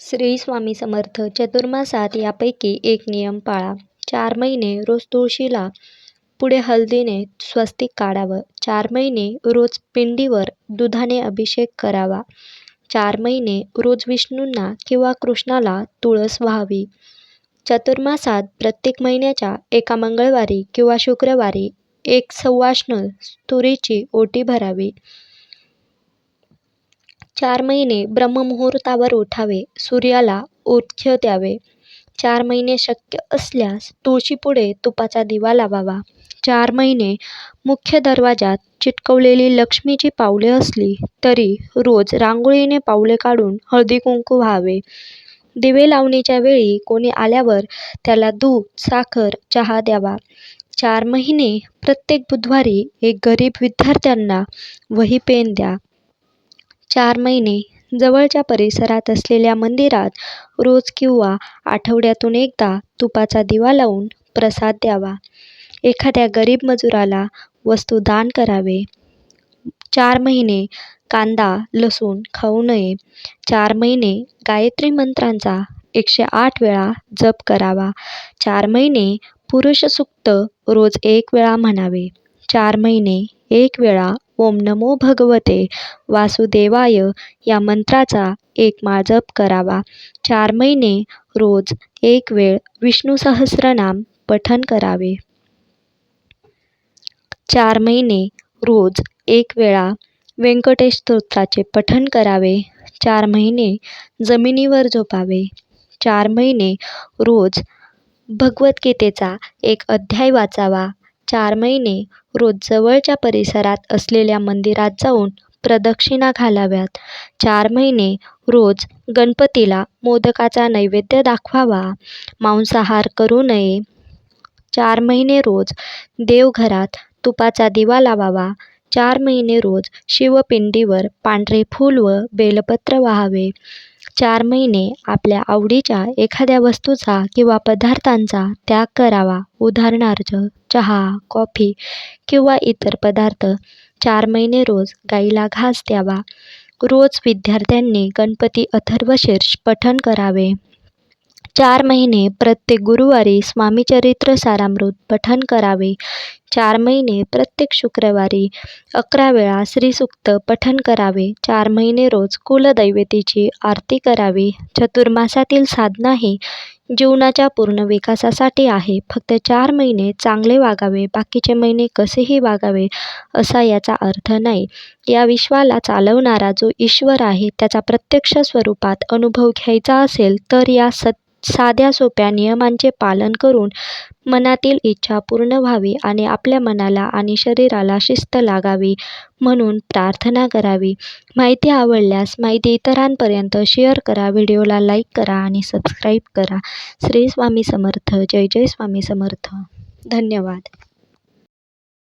श्री स्वामी समर्थ चतुर्मासात यापैकी एक नियम पाळा. चार महिने रोज तुळशीला पुढे हळदीने स्वस्तिक काढावं. चार महिने रोज पिंडीवर दुधाने अभिषेक करावा. चार महिने रोज विष्णूंना किंवा कृष्णाला तुळस व्हावी. चतुर्मासात प्रत्येक महिन्याच्या एका मंगळवारी किंवा शुक्रवारी एक सव्वाष्ण तुरीची ओटी भरावी. चार महिने ब्रह्ममुहूर्तावर उठावे सूर्याला अर्घ्य द्यावे. चार महिने शक्य असल्यास तुळशीपुढे तुपाचा दिवा लावावा. चार महिने मुख्य दरवाजात चिटकवलेली लक्ष्मीची पावले असली तरी रोज रांगोळीने पावले काढून हळदी कुंकू व्हावे. दिवे लावणीच्या वेळी कोणी आल्यावर त्याला दूध साखर चहा द्यावा. चार महिने प्रत्येक बुधवारी एक गरीब विद्यार्थ्यांना वही पेन द्या. चार महिने जवळच्या परिसरात असलेल्या मंदिरात रोज किंवा आठवड्यातून एकदा तुपाचा दिवा लावून प्रसाद द्यावा. एखाद्या गरीब मजुराला वस्तू दान करावे. चार महिने कांदा लसूण खाऊ नये. चार महिने गायत्री मंत्रांचा एकशे आठ वेळा जप करावा. चार महिने पुरुष सुक्त रोज एक वेळा म्हणावे. चार महिने एक वेळा ओम नमो भगवते. वासुदेवाय या मंत्राचा एक माळ जप करावा. चार महिने रोज एक वेळ विष्णू सहस्रनाम पठण करावे. चार महिने रोज एक वेळा व्यंकटेश स्तोत्राचे पठण करावे. चार महिने जमिनीवर झोपावे. चार महिने रोज भगवद्गीतेचा एक अध्याय वाचावा. चार महिने रोज जवळच्या परिसरात असलेल्या मंदिरात जाऊन प्रदक्षिणा घालाव्यात. चार महिने रोज गणपतीला मोदकाचा नैवेद्य दाखवावा. मांसाहार करू नये. चार महिने रोज देवघरात तुपाचा दिवा लावावा. चार महिने रोज शिवपिंडीवर पांढरे फूल व बेलपत्र वाहावे. चार महिने आपल्या आवडीच्या एखाद्या वस्तूचा किंवा पदार्थांचा त्याग करावा. उदाहरणार्थ चहा कॉफी किंवा इतर पदार्थ चार महिने रोज गाईला घास द्यावा. रोज विद्यार्थ्यांनी गणपती अथर्वशीर्ष पठण करावे. चार महिने प्रत्येक गुरुवारी स्वामीचरित्र सारामृत पठण करावे. चार महिने प्रत्येक शुक्रवारी अकरा वेळा श्रीसूक्त पठण करावे. चार महिने रोज कुलदैवतेची आरती करावी. चतुर्मासातील साधना ही जीवनाच्या पूर्ण विकासासाठी आहे. फक्त चार महिने चांगले वागावे बाकीचे महिने कसेही वागावे असा याचा अर्थ नाही. या विश्वाला चालवणारा जो ईश्वर आहे त्याचा प्रत्यक्ष स्वरूपात अनुभव घ्यायचा असेल तर या सत्य साध्या सोप्या नियमांचे पालन करून मनातील इच्छा पूर्ण व्हावी आणि आपल्या मनाला आणि शरीराला शिस्त लागावी म्हणून प्रार्थना करावी. माहिती आवडल्यास माहिती इतरांपर्यंत शेअर करा व्हिडिओला लाईक करा आणि सबस्क्राईब करा. श्री स्वामी समर्थ. जय जय स्वामी समर्थ. धन्यवाद.